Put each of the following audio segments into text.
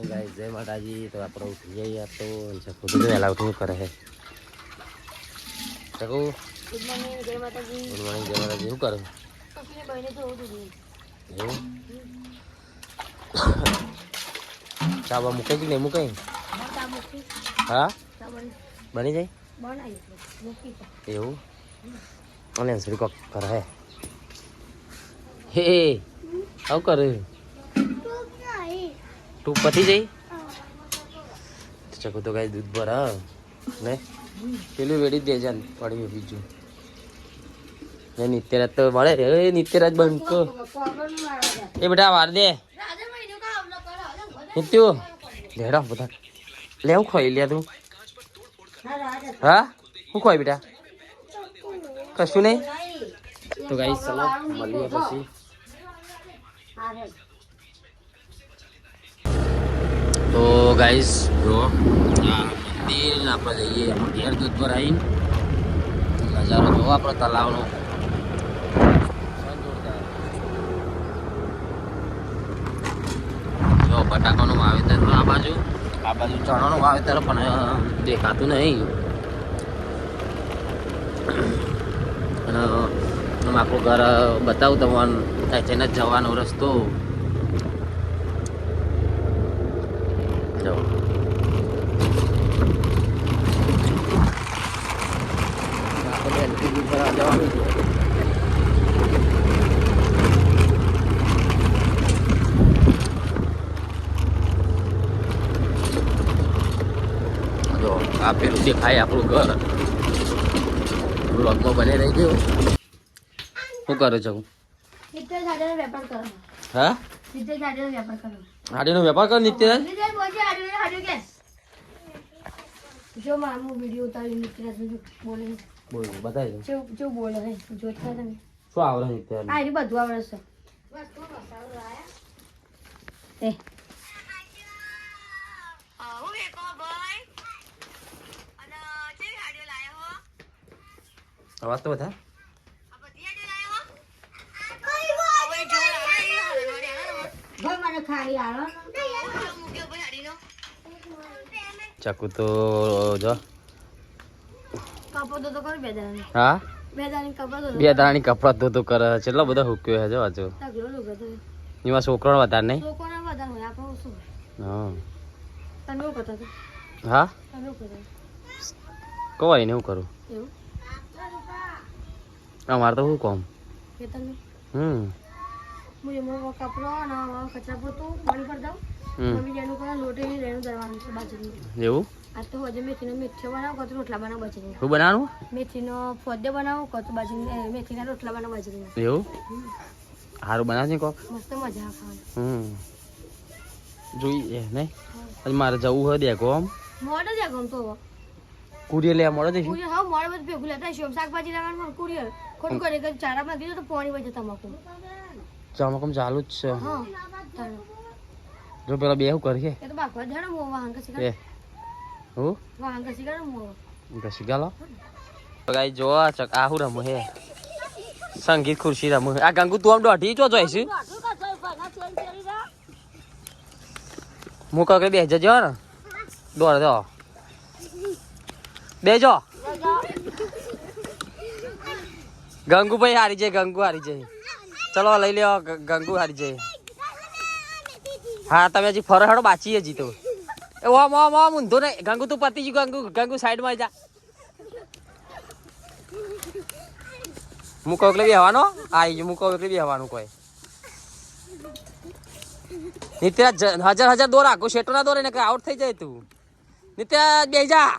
Morning guys જય માતાજી. તો આપણે ઉઠી જઈએ તો શકું તો વહેલા ઉઠવું કરે છે. શકું ગુડ મોર્નિંગ જય માતાજી. ગુડ મોર્નિંગ જય માતાજી. શું કરું? એવું ચા બા મૂકે કે નહીં મૂકે? હા બની જાય? એવું? અને શ્રી કોક કરે હે હે. આવું કરે. તું પતી જઈ? ચકુ તો ગાય દૂધ ભરા ને? પેલું વેડી દેજા પડ્યું બીજું. ને નિત્યરાજ તો મળે રે એ નિત્યરાજ બંકો એ બેટા વાર દે. નિત્યુ લેડા બધા. લેવું ખોઈ લે તું. હા? હું ખોઈ બેટા? કશું નહીં? તો ગાઈ ચલો મળીએ પછી. તો ગાઈસ જો, આ મંદિર આપણે જઈએ ઘેર દૂધ પર આવીને. નજારો જોવો આપણે તલાવનો. જો બટાકાનું વાવેતર આ બાજુ. આ બાજુ ચણાનું વાવેતર પણ દેખાતું નહીં. અને આપણું ઘર બતાવું તમને ત્યાં જ જવાનો રસ્તો. જો આપણે LPG ભરાવા જવાનું છે. આ પેલું દેખાય આપણું ઘર. બ્લોગમાં બને રહી ગયો શું કરો છો? વેપાર હા? વેપાર કરો. હાડીનો વેપાર કર નિત્યરાજ. જો મામું વીડિયો ઉતારી નિત્યરાજ બોલે બોલ બતાય જો જો બોલે હે જોતા તમે શું આવડે નિત્યરાજ? આ રી બધું આવડે છે. એ. અવાજ તો બધા મને ખાલી આલો ચાકુ તો જો. કપો તો તો કરી હા? બે દાની બે દાણી કપડા ધોતું કરે છે. એટલો બધો હુક્યો છે જો તો એમાં છોકરો વધારે નહીં? લોકોને વધારે હોય. આપણે શું? હા. એવું ને હું? કરું? એવું? અમારે તો શું કોમ હમ. હું એમાં કપડો અને કચરા પોતું પાણી પર દઉં. મમ્મી જેનું કરે લોટી રેણું દરવાનું છે બાજુની એવું? આ તો હજુ મેથીનો મીઠો બનાવો કતો રોટલા બનાવો બાજરી શું બનાવવાનું? મેથીનો ફોદ્યો બનાવો કતો બાજરી મેથીના રોટલા બનાવો બાજરી એવું? સારું બનાવજે કોક. મસ્ત મજા ખાવાની. હમ. જોઈએ નહીં? આજે મારે જવું હોય દેખો આમ. મોડે જ ગમતો તો. કુરિયર લેવા મળે જઈશું? કુરિયર હા મોડે બધું ભેગું લેતા શાકભાજી લેવાનું કુરિયર. ખોટું કરે ચારામાં કીધું તો પાણી વજે તમાકુ. ચમકમ ચાલુ જ છે. જો પેલા બે શું કરીએ? એ તો બાકવા જાણે મો વાહન કસી એ હું? વાહન કસી મો ગાલો તો ગાઈ જો આ ચક આ હું રમું હે? સંગીત ખુરશી રમું આ ગંગુ તું આમ દોઢી ચો જોઈશું? હું કહું કે બે જજો ને. દોડ દો બેજો ગંગુભાઈ હારી જાય ગંગુ હારી જાય. ચલો, લઈ લ્યો ગંગુ હારી જઈ. હા, તમે હજી ફરો હેડો, બાચી હજી તો. એ ઓમ ઓમ ઓમ, ઊંધો નહીં. ગંગુ, તું પતી ગયું, ગંગુ ગંગુ સાઈડમાં જા. મૂકો એટલે બેહવાનો આઈ ગયું મૂકો એટલે બી હવાનું કોઈ. નિત્યા હજાર હજાર દોરા કોઈ શેટો ના દોરે ને આઉટ થઈ જાય તું. નિત્યા બે જા.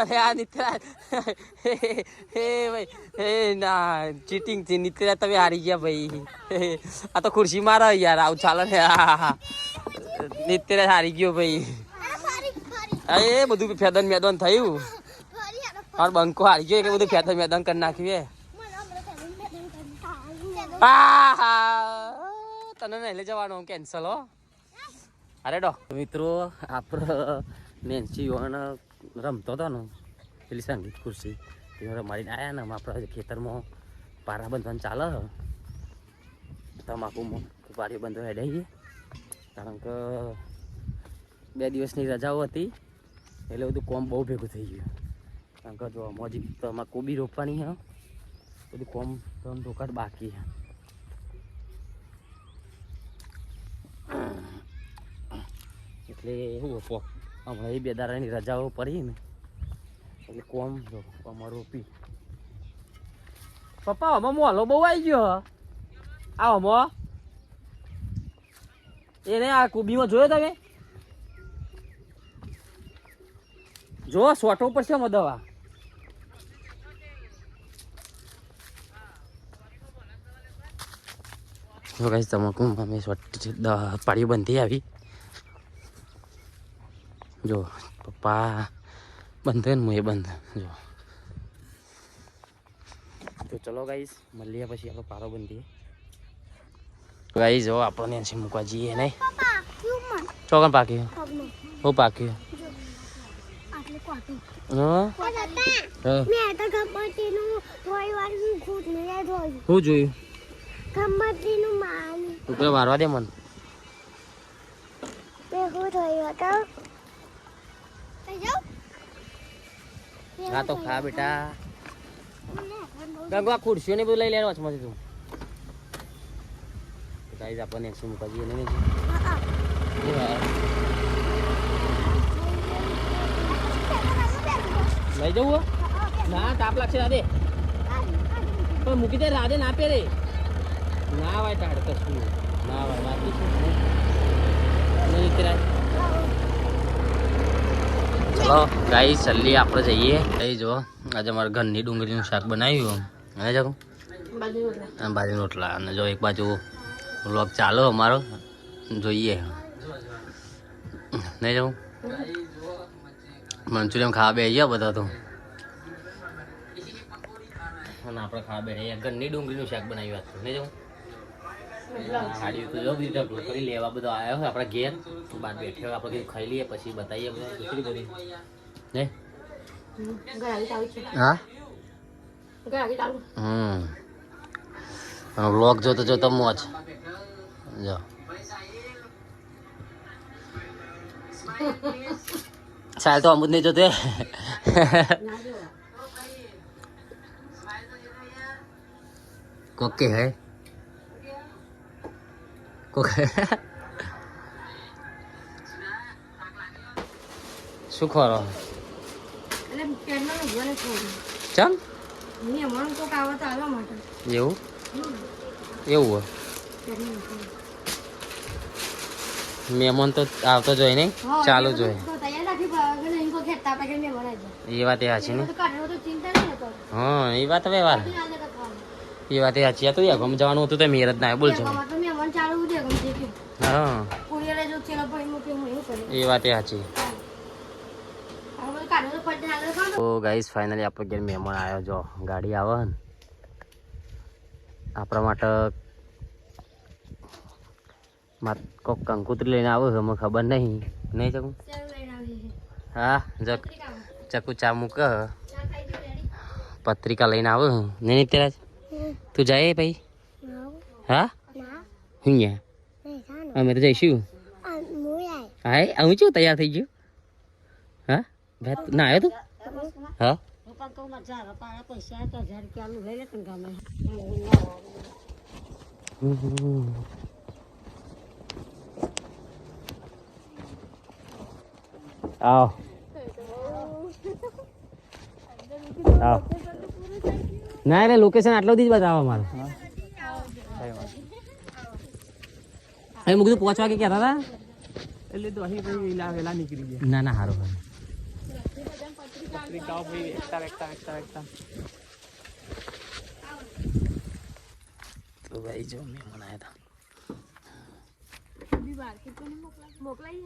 અરે આ નિત્રા હે ભાઈ હે ના ચીટિંગથી નિત્રા તમે હારી ગયા ભાઈ. આ તો ખુરશી મારા યાર આવું ચાલે ને નિત્રા હારી ગયો ભાઈ. એ બધું ફેદન મેદન થયું. और બંકો હારી ગયો એટલે બધું ફેદન મેદન કરી નાખ્યું એ. તને નહીં લઈ જવાનું કેન્સલ હો. અરે ડો. મિત્રો આપણે નેન્સી યોન રમતો હતો ને. પેલી સંગીત ખુરશી. તે રમાડીને આવ્યા ને આપણા ખેતરમાં પારા બંધવાનું ચાલે તમાકુ પારી બંધવા હેડાઈએ કારણ કે બે દિવસની રજાઓ હતી. એટલે બધું કોમ બહુ ભેગું થઈ ગયું. કારણ કે જો મોજી તમાકુ બી રોપવાની હે બધું કોમ ધમ ધોકાટ બાકી છે. એટલે એવું હતો. હમણાં એ બે દાડાની રજાઓ પડી ને, એટલે કોમ જો અમારો રોપી. પપ્પા આમાં મોલો બહુ આવી ગયો. આ હમો એને આ કુબીમાં જોયો તમે? જો, સોટો ઉપર છે આમાં દવા. જો ગાઈસ તમાકુ અમે સોટી પાડી બંધી આવી. જો પપ્પા બંધ ને હું એ બંધ. જો. તો ચલો ગાઈશ મળીએ પછી આપણે પારો બંધીએ ગાઈશ જો આપણને એસી મૂકવા જઈએ નહીં. ચોકન પાક્યું હું પાક્યું હા? હા. જોયું. મારવા દે મને. શું જોયું હા તો ખા બેટા. ગંગવા ખુરશીઓ ને બધું લઈ લેવાનું વચમાંથી તું. ગાઈસ આપણને શું મૂકવા જઈએ નહીં લઈ જવું? ના, તાપ લાગશે રાધે. પણ મૂકી દે, રાધે ના પહેરે. ના વાય તાડ કશું. ના ભાઈ વાત નહીં. ઉતરાય. ચલો ગાઈ સલ્લી આપણે જઈએ. અહીં જો આજે મારે ઘરની ડુંગળીનું શાક બનાવ્યું. અને જાઉં બાજુ રોટલા. અને જો એક બાજુ વ્લોગ ચાલો અમારો. જોઈએ. નહીં જાઉં મંચુરિયન ખાવા બે ગયા બધા તો. આપણે ખાવા બે ઘરની ડુંગળીનું શાક બનાવ્યું હતું નહીં જાઉં હાડી તો. જો બધી ઢગલો લેવા બધો આવ્યો હોય આપણા ઘેર. બાર બેઠે હોય આપણે ખાઈ લઈએ પછી બતાવીએ બધા. કેટલી બધી? ને હા? હમ. વ્લોગ જોતો જોતો મોજ. જો. ચાલ તો અમુદ નહીં જોતે કોકે હે? કોકે શું ખોરો? ચમ? એવું? એવું. મહેમાન તો આવતો જોઈ નહીં ચાલુ જોઈ. એ વાત એ સાચી ને. હા એ વાત હવે વાર પછી એ વાત એ સાચી. તો તો યાગમ જવાનું હતું તો મેર જ ના. બોલ છો હા. એ વાત સાચી. તો ગાઈસ ફાઇનલી આપણે ઘેર મહેમાન આવ્યો જો ગાડી આવે ને. આપણા માટે કોક કંકુતરી લઈને આવો અમે ખબર નહીં. નહીં ચકુ? છે. હા જક ચકુ ચા મૂક? પત્રિકા લઈને આવો નહીં તેરાજ તું જાય ભાઈ હા? હું યા અમે તો જઈશું હા હું છું તૈયાર થઈ ગયું હા ભાઈ ના આવ્યો તું હા. આવ આવ ના એટલે લોકેશન આટલો જ બતાવો મારું અહીં મૂકી પહોંચવા કે કહેતા હતા? એટલે તો અહીં ભાઈ વેલા વેલા નીકળી ગયા. ના ના સારું ભાઈ પત્રિકાઓ ભાઈ એકતા એકતા એકતા વેચતા. તો ભાઈ જો મહેમાન આવ્યા હતા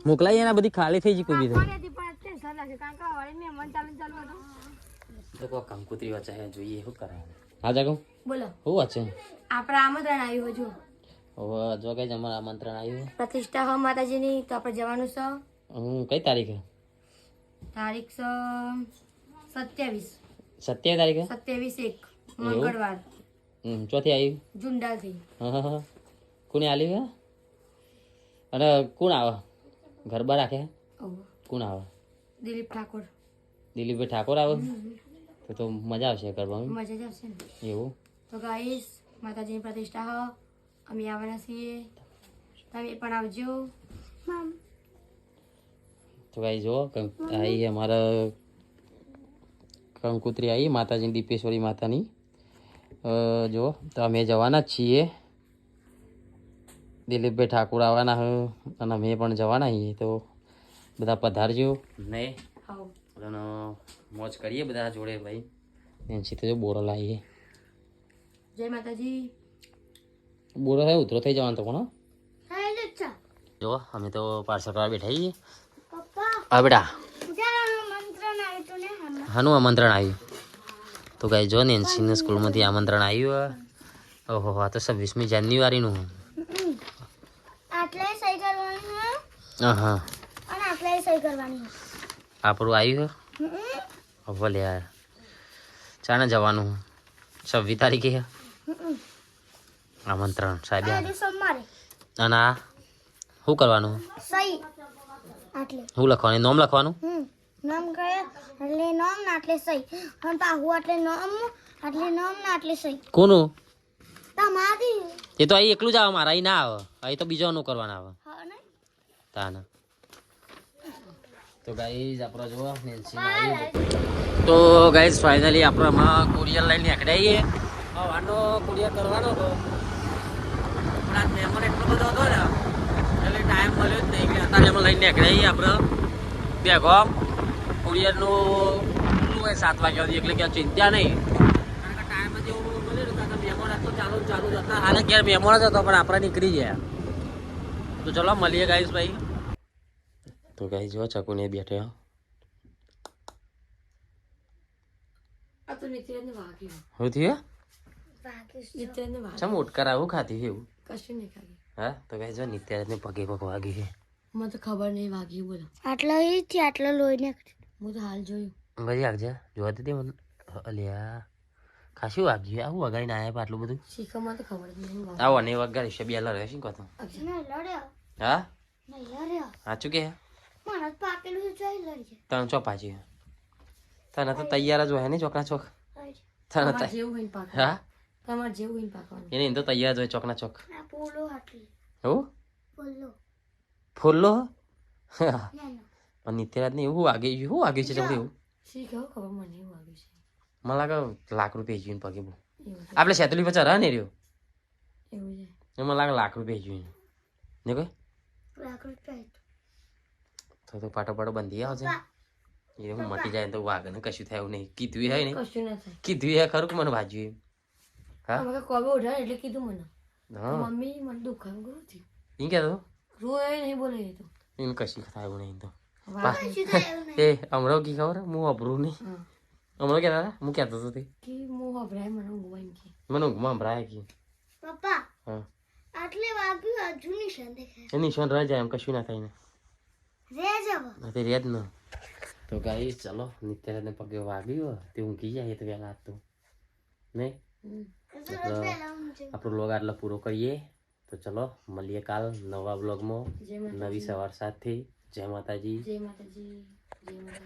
મોકલાઈ એના બધી ખાલી થઈ ગઈ કોઈ બી પણ હવે મેં તો કોઈ વચ્ચે જોઈએ શું કરે? હા જાગો. બોલો. શું વચ્ચે આપણે આમંત્રણ આવ્યું હજુ હવે જો કઈ અમારું આમંત્રણ આવ્યું. પ્રતિષ્ઠા હો માતાજીની તો આપણે જવાનું છે. હું કઈ તારીખે? તારીખ છે સત્યાવીસ. સત્યાવીસ તારીખે? સત્યાવીસ એક મંગળવાર. હમ ચોથી આવ્યું જુંડાલથી. હા કોને આલી હે? અને કોણ આવે? ગરબા રાખે? કોણ આવે? દિલીપ ઠાકોર. દિલીપભાઈ ઠાકોર આવે? તો તો મજા આવશે ગરબામાં. મજા આવશે એવું? તો ગાઈસ માતાજીની પ્રતિષ્ઠા હ. અમે આવવાના છીએ તમે પણ આવજો તો ભાઈ જો આવી અમારા કંકુત્રી આવી માતાજીની દીપેશ્વરી માતાની અ, જો તો અમે જવાના જ છીએ દિલીપભાઈ ઠાકોર આવવાના હ અને અમે પણ જવાના છીએ તો બધા પધારજો ને મોજ કરીએ બધા જોડે ભાઈ એનસી તો જો બોરો લાવીએ જય માતાજી બોરો થાય ઉતરો થઈ જવાનો તો કોણ જ અમે તો પાર્સલ કરવા બેઠા છીએ. હા બેટા. હાનું આમંત્રણ આવ્યું. તો ગાઈ જો ને એનસીના સ્કૂલમાંથી આમંત્રણ આવ્યું. ઓહો આ તો છવ્વીસમી જાન્યુઆરીનું હા. હા? આપણું આવ્યું ભલે યાર ચાને જવાનું છવ્વીસ તારીખે? આમંત્રણ સાહેબ અને આ શું કરવાનું? સહી. શું લખવાનું? નોમ લખવાનું? નામ કહે એટલે નામ ના એટલે સહી. અને પાહુ એટલે નામ આટલે નામ ના આટલે સહી. કોનું? તમારી એ તો અહીં એકલું જ આવે મારા અહીં ના આવે. અહીં તો બીજાનું કરવાના આવે. તાના તો ગાઈઝ આપણો જો તો ગાઈઝ ફાઇનલી આપણે હમણાં કુરિયર લઈને નીકળ્યા હવાનો કુરિયર કરવાનો હતો પણ મહેમાન એટલો બધો હતો ને. એટલે ટાઈમ મળ્યો જ નહીં અત્યારે અમે લઈને નીકળ્યા આપણે. બેગોમ કુરિયરનું સાત વાગ્યા સુધી એટલે કે ચિંતા નહીં. ટાઈમ જ એવું મહેમાન તો ચાલુ ચાલુ જ હતા. હાલે ઘેર મહેમાન જ હતો પણ આપણે નીકળી ગયા. તો ચલો મળીએ ગાઈશ ભાઈ. તો ગાઈ જો ચકુને બેઠે. હો. થયું? નિત્યને ચમ ઉટકર આવું ખાતી છે એવું? કશું નહીં ખાતી હા તો કહે જો નિત્યાને પગે પગ વાગી છે. મને તો ખબર નહીં વાગી બોલો આટલા એ થી આટલા લોહી ને હું તો હાલ જોયું. ભાઈ આગજા જોવા દે મને. અલ્યા ખાસી વાગ્યું આવું વગાડીને આવ્યા આટલું બધું? શીખવામાં તો ખબર નહીં. આવો ને વગાડી છે બે લડે શું કહો લડ્યો. હા? સાચું કે? મને પાકેલું છે તને ચો પાછી તને તો તૈયાર જ હોય ને ચોકડા ચોક? તને હા? તમારે જેવું હોય પાકવાનું. એને તો તૈયાર જ હોય ચોકના ચોક. પોલો આટલી એવું? પોલો ફૂલ્લો પણ નિત્યરાજ ને. એવું વાગે શું વાગ્યું છે ચમડી એવું? શીખો ખબર મને એવું આગે છે. મને લાગે લાખ રૂપિયા જોઈને પગે બહુ. આપણે સેતલી પછી રહ્યા ને રહ્યો? એવું છે. એ મને લાગે લાખ રૂપિયા જોઈને ને કોઈ? લાખ રૂપિયા તો તો પાટો પાટો બંધી આવશે એ હું મટી જાય ને તો વાઘ ને કશું થાય એવું નહીં. કીધું હે ને કશું ના થાય. કીધું હે ખરું કે મને ભાજ્યું હા? અમે કોબે ઉઠા એટલે કીધું મને. હા. મમ્મી મને દુખાન ગયું થયું કે કહેતો રોય નહીં બોલે તો. ઈન કશી થાય એવું નહીં તો. વાહ. એ હમણાં કી ખબર? હું અભરું નહીં. અમરો હમણાં દાદા હતા? હું કહેતો હતો તે. કે હું વભરાય મને ઊંઘવા એમ કે. મને ઊંઘમાં સંભળાય કે. પપ્પા હા. આટલે વાગ્યું હજુ નિશાન દેખાય. નિશાન રહી જાય એમ કશું ના થાય ને. રે જવો ના તે રે ન. તો ગાઈ ચલો નિત્યરાજને પગે વાગ્યું તે ઊંઘી જાય એ તો વહેલા તો. નહીં? આપણો બ્લોગ આટલો પૂરો કરીએ. તો ચલો મળીએ કાલ નવા બ્લોગમાં નવી સવાર સાથે. જય માતાજી. જય માતાજી. જય માતા